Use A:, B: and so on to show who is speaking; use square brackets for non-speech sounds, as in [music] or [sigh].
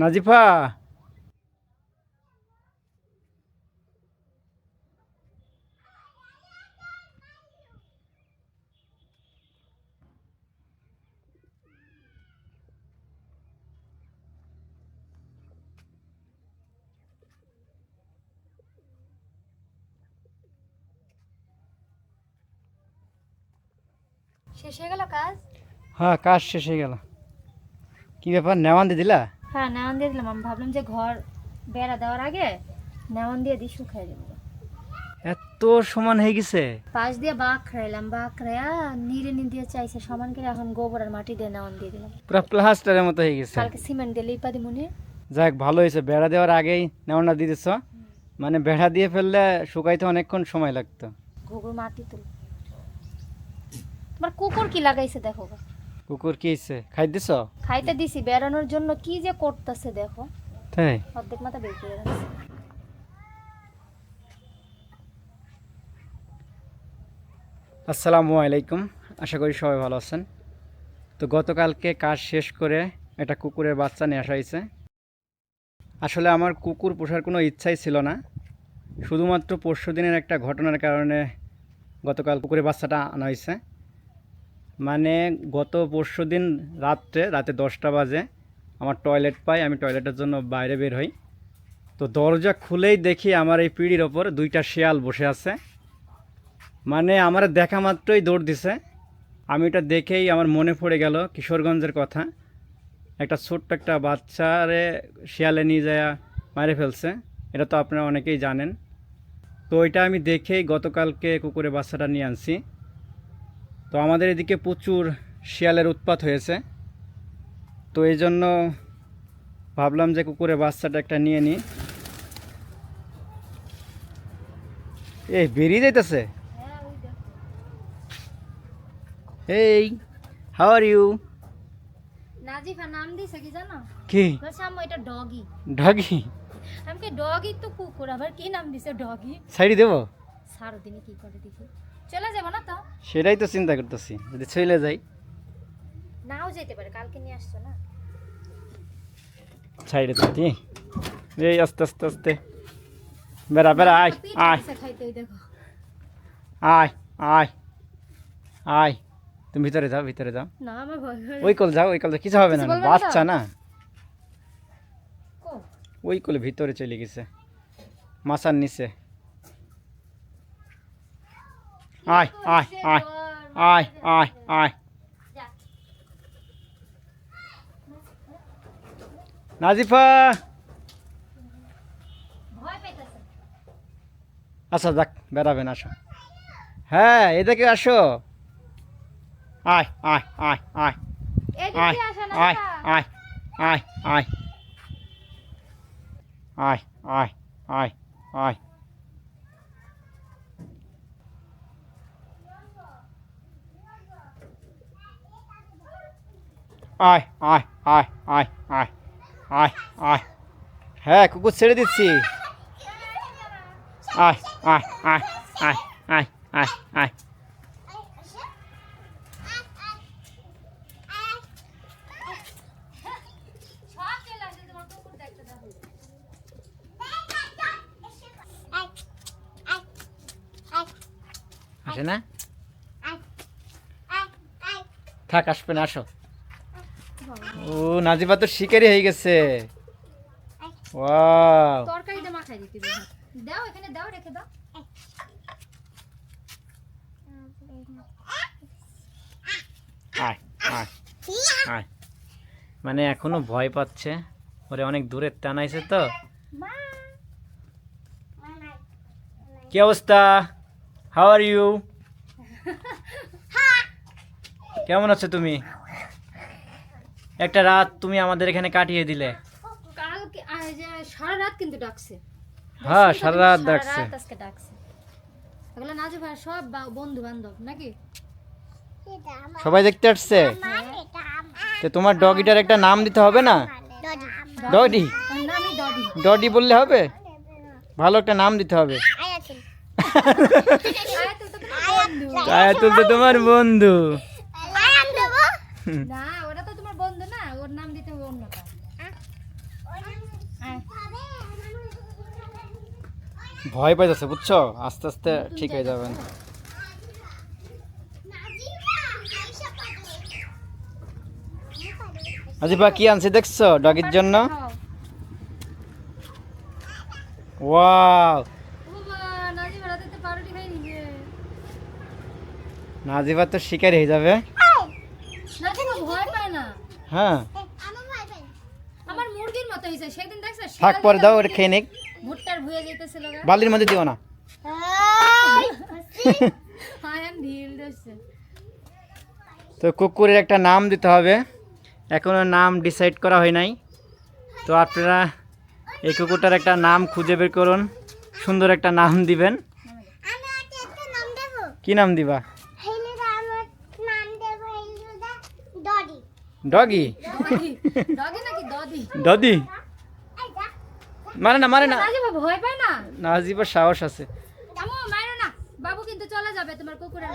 A: নাজিফা
B: শেষ হয়ে গেল কাজ?
A: হ্যাঁ কাজ শেষ হয়ে গেল। কি ব্যাপার নেওয়ান দিয়ে দিলা?
B: হ্যাঁ নেওয়ান দিয়ে দিলাম। আমি ভাবলাম যে ঘর বেড়া দেওয়ার আগে নেওয়ান দিয়ে দিই শুকাই দেবো
A: এত সমান হয়ে গেছে।
B: পাশ দিয়ে বাঁক খাইলাম বাঁক খাইয়া নিড়ে নি দিয়ে চাইছে সমান করে এখন গোবর আর মাটি দিয়ে নেওয়ান দিয়ে দিলাম।
A: পুরো প্লাস্টারের মতো হয়ে গেছে।
B: কালকে সিমেন্ট দিয়ে লিপা দি মনে
A: যাক ভালো হয়েছে। বেড়া দেওয়ার আগেই নেওয়ানটা দিয়ে দিচ্ছ মানে বেড়া দিয়ে ফেললে শুকাইতে অনেকক্ষণ সময় লাগতো।
B: গোবর মাটি তুল। তোমার কুকুর কি লাগাইছে দেখো গো।
A: কুকুর কি হয়েছে খাই দিছ
B: খাইতে দিছি বেড়ানোর জন্য কি যে করতেছে দেখো।
A: তাই?
B: অর্ধেক মাথা বের করে রাখছে।
A: আসসালামু আলাইকুম আশা করি সবাই ভালো আছেন। তো গতকালকে কাজ শেষ করে একটা কুকুরের বাচ্চা নিয়ে আসা হয়েছে। আসলে আমার কুকুর পোষার কোনো ইচ্ছাই ছিল না। শুধুমাত্র পরশু দিনের একটা ঘটনার কারণে গতকাল কুকুরের বাচ্চাটা আনা হয়েছে। মানে গত পরশু দিন রাত্রে, রাতে দশটা বাজে, আমার টয়লেট পাই, আমি টয়লেটের জন্য বাইরে বের হই। তো দরজা খুলেই দেখি আমার এই পিঁড়ির ওপর দুইটা শেয়াল বসে আছে। মানে আমার দেখা মাত্রই দৌড় দিছে। আমি এটা দেখেই আমার মনে পড়ে গেল কিশোরগঞ্জের কথা। একটা ছোট্ট একটা বাচ্চারে শিয়ালে নিয়ে যায় মারে ফেলছে। এটা তো আপনারা অনেকেই জানেন। তো এটা আমি দেখেই গতকালকে কুকুরে বাচ্চাটা নিয়ে আনছি। তো আমাদের এদিকে প্রচুর শিয়ালের উৎপাত হয়েছে। তো এই জন্য ভাবলাম যে কুকুরের বাচ্চাটা একটা নিয়ে নিই। এই বেরিয়ে যাইতেছে? Hey, how are you?
B: Nazifa নাম দিছে কি জানো?
A: কি?
B: বলছে আম্মু এটা ডগি।
A: ডগি?
B: আমি কি ডগি তো কুকুর আবার কি নাম দিছে ডগি?
A: সাইডে দেবো?
B: সারাদিনে কি করে দেখি? চলে যাব না তো?
A: সেটাই তো চিন্তা করতেছি যদি চলে যাই।
B: নাও যেতে পারে কালকে নিয়ে আসছো না?
A: সাইডে থাকি এই আস্তে আস্তে আস্তে। বেড়া বেড়া আয় আয়। আয় আয় আয়। তুমি ভিতরে যাও ভিতরে যাও।
B: না আমার ভয়
A: ওই কল যাও ওই কল কিছু হবে না? বাচ্চা না। ওই কলে ভিতরে চলে গেছে। মাছার নিচে। আয় আয় আয় আয় আয় আয়। নাজিফা আচ্ছা যাক বেড়াবেন আসো। হ্যাঁ এদিকে আসো। আয় আয় আয় আয়। আয় আয় আয় আয়। আয় আয় আয় আয় আয়। আয় আয় আয় আয় আয় আয় আয় হ্যাঁ কুকুর ছেড়ে দিচ্ছি আয় আয় আয় আয় আয় আয় আয়
B: আসে
A: না থাক আসবে না আসো ও নাজিবা তো শিকারি হয়ে গেছে। ওয়াও।
B: তরকারিতে মাখাই দিতে দাও এখানে দাও রেখে দাও।
A: মানে এখনও ভয় পাচ্ছে। ওরে অনেক দূরে টানাইছে তো। কি অবস্থা? হাউ আর ইউ কেমন আছো তুমি? একটা রাত তুমি আমাদের এখানে কাটিয়ে দিলে।
B: কালকে সারা রাত কিন্তু ডাকছে।
A: হ্যাঁ সারা রাত ডাকছে।
B: আজকে ডাকছে। এগুলো নাজু ভাই সব বন্ধু বান্ধব নাকি?
A: সবাই দেখতে আসছে? তো তোমার ডগিটার একটা নাম দিতে হবে না? ডডি
B: ডডি
A: বললে হবে? ভালো একটা নাম দিতে হবে।
B: আয়াতুল তো তোমার বন্ধু।
A: আয়াতুল তো তোমার বন্ধু।
B: না ওর নাম দিতে হবে অন্যটা
A: ভয় পাই যাচ্ছে বুঝছ? আস্তে আস্তে ঠিক হয়ে যাবেন। আজিবা কি আনছি দেখছ ডগির জন্য? নাজিবা তো শিকারি হয়ে যাবে। হ্যাঁ। থাক পরে দাও ওটা খেয়ে নিক।
B: ভুট্টার ভুয়ে যেতেছিল
A: বালির মধ্যে দিও না। [laughs] তো কুকুরের একটা নাম দিতে হবে। এখনও নাম ডিসাইড করা হয় নাই। তো আপনারা এই কুকুরটার একটা নাম খুঁজে বের করুন। সুন্দর একটা নাম দিবেন।
C: আমি নাম
A: কি নাম দিবা?
C: ডগি। হেলিদা
A: ডগি
B: দদি দদি নাকি দদি
A: দদি
C: এই যা
A: মানে না মারে না।
B: নাজিবা ভয় পায় না?
A: নাজিবার সাহস আছে।
B: আমো মারো না। বাবু কিন্তু চলে যাবে তোমার কুকুরের।